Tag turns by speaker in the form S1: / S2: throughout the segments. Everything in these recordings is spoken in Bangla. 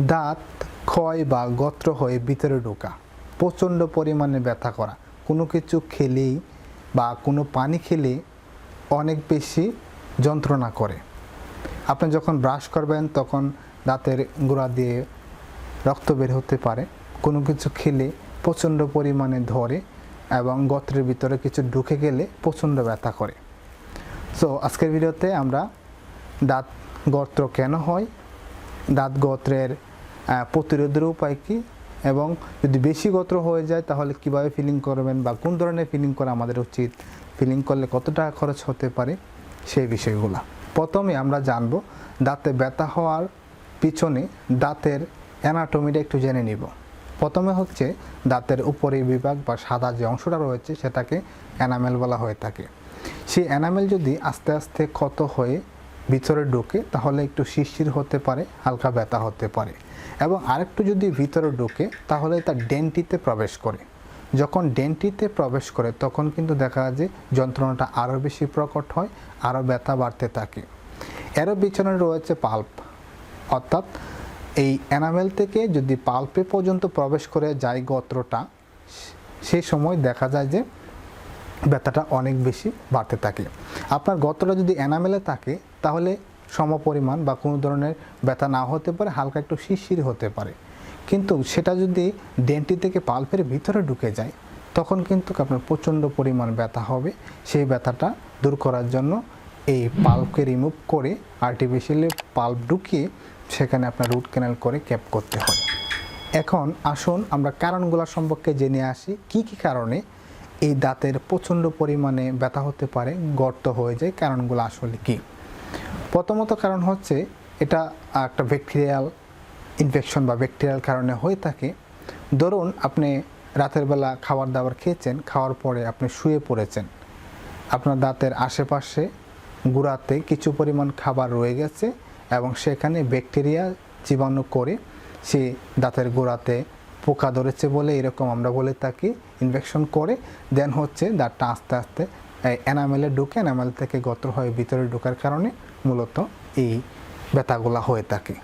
S1: দাঁত, ক্ষয় বা গত্র হয়ে ভিতরে ঢোকা। প্রচণ্ড পরিমাণে ব্যথা করা। কোনো কিছু খেলেই বা কোনো পানি খেলে অনেক বেশি যন্ত্রণা করে। আপনি যখন ব্রাশ করবেন, তখন দাঁতের গোড়া দিয়ে রক্ত বের হতে পারে। কোনো কিছু খেলে প্রচণ্ড পরিমাণে ধরে এবং গত্রের ভিতরে কিছু ঢুকে গেলে প্রচণ্ড ব্যথা করে। সো আজকের ভিডিওতে আমরা দাঁত, গত্র কেন হয় দাঁত গোত্রের প্রতিরোধের উপায় কী? এবং যদি বেশি গত্র হয়ে যায়, তাহলে কীভাবে ফিলিং করবেন বা কোন ধরনের ফিলিং করা আমাদের উচিত? ফিলিং করলে কত টাকা খরচ হতে পারে? সেই বিষয়গুলো। প্রথমে আমরা জানব দাঁতে ব্যথা হওয়ার পিছনে দাঁতের অ্যানাটমিটা একটু জেনে নিব। প্রথমে হচ্ছে দাঁতের উপরের বিভাগ বা সাদা যে অংশটা রয়েছে, সেটাকে অ্যানামেল বলা হয়ে থাকে। সেই অ্যানামেল যদি আস্তে আস্তে ক্ষত হয়ে ভিতরে ঢোকে, তাহলে একটু শিরশির হতে পারে, হালকা ব্যথা হতে পারে। এবং আরেকটু যদি ভিতরে ঢোকে, তাহলে তার ডেন্টিতে প্রবেশ করে। যখন ডেন্টিতে প্রবেশ করে, তখন কিন্তু দেখা যায় যে যন্ত্রণাটা আরও বেশি প্রকট হয়, আরও ব্যথা বাড়তে থাকে। এরও পিছনে রয়েছে পাল্প। অর্থাৎ এই অ্যানামেল থেকে যদি পাল্পে পর্যন্ত প্রবেশ করে যায় গত্রটা সেই সময় দেখা যায় যে ব্যথাটা অনেক বেশি বাড়তে থাকে। আপনার গতটা যদি এনামেলে থাকে, তাহলে সমপরিমাণ বা কোনো ধরনের ব্যথা না হতে পারে, হালকা একটু শিরশির হতে পারে। কিন্তু সেটা যদি ডেন্টি থেকে পাল্পের ভিতরে ঢুকে যায়, তখন কিন্তু আপনার প্রচণ্ড পরিমাণ ব্যথা হবে। সেই ব্যথাটা দূর করার জন্য এই পাল্পকে রিমুভ করে আর্টিফিশিয়ালি পাল্প ঢুকিয়ে সেখানে আপনার রুট ক্যানেল করে ক্যাপ করতে হয় এখন আসুন আমরা কারণগুলো সম্পর্কে জেনে আসি, কি কি কারণে এই দাঁতের প্রচণ্ড পরিমাণে ব্যথা হতে পারে, গর্ত হয়ে যায়। কারণগুলো আসলে কি? প্রথমত কারণ হচ্ছে এটা একটা ব্যাকটেরিয়াল ইনফেকশন বা ব্যাকটেরিয়াল কারণে হয়ে থাকে। ধরুন আপনি রাতের বেলা খাবার দাবার খেয়েছেন, খাওয়ার পরে আপনি শুয়ে পড়েছেন। আপনার দাঁতের আশেপাশে গুঁড়াতে কিছু পরিমাণ খাবার রয়ে গেছে এবং সেখানে ব্যাকটেরিয়া জীবাণু করে সে দাঁতের গোড়াতে পোকা ধরেছে বলে এরকম আমরা বলে থাকি ইনফেকশন করে দেন হচ্ছে দাঁতটা আস্তে আস্তে এনামেলে ঢুকে এনামেল থেকে গতর হয়ে ভিতরে ঢোকার কারণে মূলত এই ব্যথাগুলা হয়ে থাকে।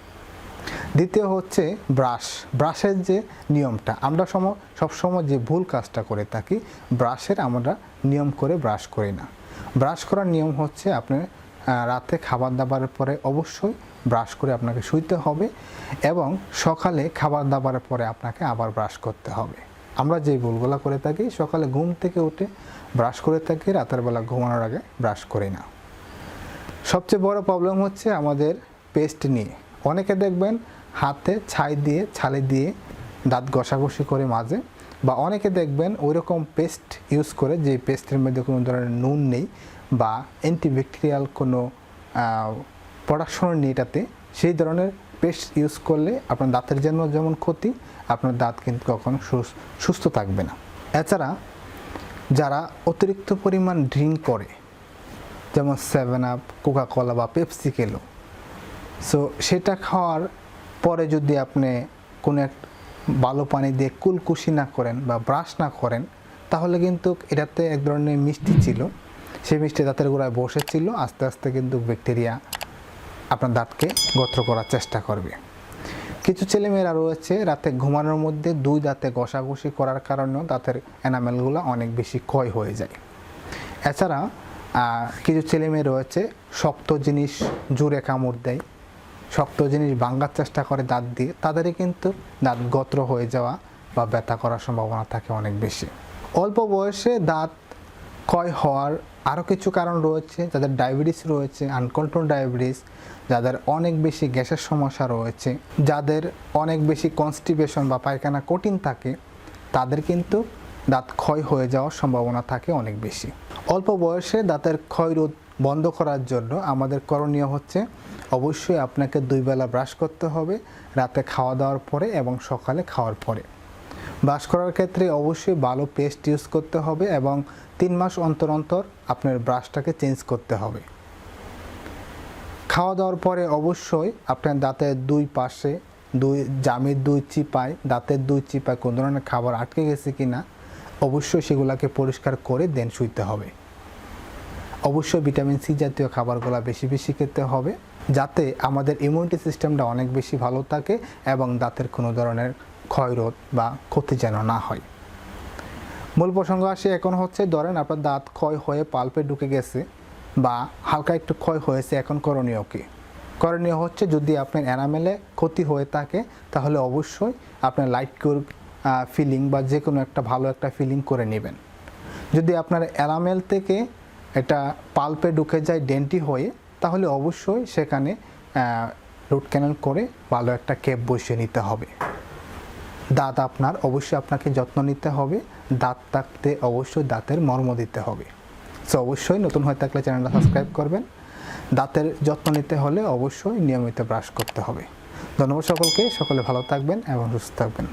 S1: দ্বিতীয় হচ্ছে ব্রাশ ব্রাশের যে নিয়মটা আমরা সম সবসময় যে ভুল কাজটা করে থাকি ব্রাশের আমরা নিয়ম করে ব্রাশ করি না। ব্রাশ করার নিয়ম হচ্ছে আপনি আহ, রাতে খাবার দাবারের পরে অবশ্যই ব্রাশ করে আপনাকে শুইতে হবে এবং সকালে খাবার দাবারের পরে আপনাকে আবার ব্রাশ করতে হবে। আমরা যে ভুলগুলো করে থাকি, সকালে ঘুম থেকে উঠে ব্রাশ করে থাকি, রাতের বেলা ঘুমানোর আগে ব্রাশ করি না। সবচেয়ে বড় প্রবলেম হচ্ছে আমাদের পেস্ট নিয়ে। অনেকে দেখবেন হাতে ছাই দিয়ে, ছালে দিয়ে দাঁত ঘষাঘষি করে মাঝে বা অনেকে দেখবেন ওই রকম পেস্ট ইউজ করে যে পেস্টের মধ্যে কোনো ধরনের নুন নেই বা অ্যান্টিব্যাকটেরিয়াল কোনো প্রোডাকশন নেই এটাতে, সেই ধরনের পেস্ট ইউজ করলে আপনার দাঁতের জন্য যেমন ক্ষতি, আপনার দাঁত কিন্তু কখনো সুস- সুস্থ থাকবে না। এছাড়া যারা অতিরিক্ত পরিমাণ ড্রিঙ্ক করে, যেমন সেভেন আপ কোকা কলা বা পেপসি খেলো সো সেটা খাওয়ার পরে যদি আপনি কোনো এক ভালো পানি দিয়ে কুলকুশি না করেন বা ব্রাশ না করেন, তাহলে কিন্তু এটাতে এক ধরনের মিষ্টি ছিল। সেই মিষ্টি দাঁতের গোড়ায় বসেছিল, আস্তে আস্তে কিন্তু ব্যাকটেরিয়া আপনার দাঁতকে গত্র করার চেষ্টা করবে। কিছু ছেলেমেয়েরা রয়েছে, রাতে ঘুমানোর মধ্যে দুই দাঁতে ঘষাঘষি করার কারণেও দাঁতের এনামেলগুলো অনেক বেশি ক্ষয় হয়ে যায়। এছাড়া কিছু ছেলেমেয়ে রয়েছে, শক্ত জিনিস জোরে কামড় দেয়, শক্ত জিনিস ভাঙার চেষ্টা করে দাঁত দিয়ে, তাদেরই কিন্তু দাঁত গত্র হয়ে যাওয়া বা ব্যথা করার সম্ভাবনা থাকে অনেক বেশি। অল্প বয়সে দাঁত ক্ষয় হওয়ার আরও কিছু কারণ রয়েছে, যাদের ডায়াবেটিস রয়েছে আনকন্ট্রোল ডায়াবেটিস যাদের অনেক বেশি গ্যাসের সমস্যা রয়েছে, যাদের অনেক বেশি কনস্টিপেশন বা পায়খানা কঠিন থাকে, তাদের কিন্তু দাঁত ক্ষয় হয়ে যাওয়ার সম্ভাবনা থাকে অনেক বেশি। অল্প বয়সে দাঁতের ক্ষয় রোধ বন্ধ করার জন্য আমাদের করণীয় হচ্ছে, অবশ্যই আপনাকে দুই বেলা ব্রাশ করতে হবে, রাতে খাওয়া দাওয়ার পরে এবং সকালে খাওয়ার পরে। ব্রাশ করার ক্ষেত্রে অবশ্যই ভালো পেস্ট ইউজ করতে হবে এবং তিন মাস অন্তর অন্তর আপনার ব্রাশটাকে চেঞ্জ করতে হবে। খাওয়া দাওয়ার পরে অবশ্যই আপনার দাঁতের দুই পাশে দুই, জামির দুই চিপায়, দাঁতের দুই চিপায় কোনো ধরনের খাবার আটকে গেছে কি না অবশ্যই সেগুলোকে পরিষ্কার করে দেন শুইতে হবে। অবশ্যই ভিটামিন সি জাতীয় খাবারগুলো বেশি বেশি খেতে হবে, যাতে আমাদের ইমিউনিটি সিস্টেমটা অনেক বেশি ভালো থাকে এবং দাঁতের কোনো ধরনের ক্ষয়রোধ বা ক্ষতি যেন না হয়। মূল প্রসঙ্গ আসে এখন হচ্ছে, ধরেন আপনার দাঁত ক্ষয় হয়ে পাল্পে ঢুকে গেছে বা হালকা একটু ক্ষয় হয়েছে, এখন করণীয় কি? করণীয় হচ্ছে যদি আপনার এনামেলে ক্ষতি হয়ে থাকে, তাহলে অবশ্যই আপনার লাইট কিউর ফিলিং বা যে কোনো একটা ভালো একটা ফিলিং করে নেবেন। যদি আপনার এনামেল থেকে এটা পাল্পে ঢুকে যায় ডেন্টি হয়ে, তাহলে অবশ্যই সেখানে রুট ক্যানেল করে ভালো একটা ক্যাপ বসিয়ে নিতে হবে। দাঁত আপনার অবশ্যই আপনাকে যত্ন নিতে হবে। দাঁত থাকতে অবশ্যই দাঁতের মর্ম দিতে হবে। সো অবশ্যই নতুন হয়ে থাকলে চ্যানেলটা সাবস্ক্রাইব করবেন। দাঁতের যত্ন নিতে হলে অবশ্যই নিয়মিত ব্রাশ করতে হবে। ধন্যবাদ সকলকে। সকলে ভালো থাকবেন এবং সুস্থ থাকবেন।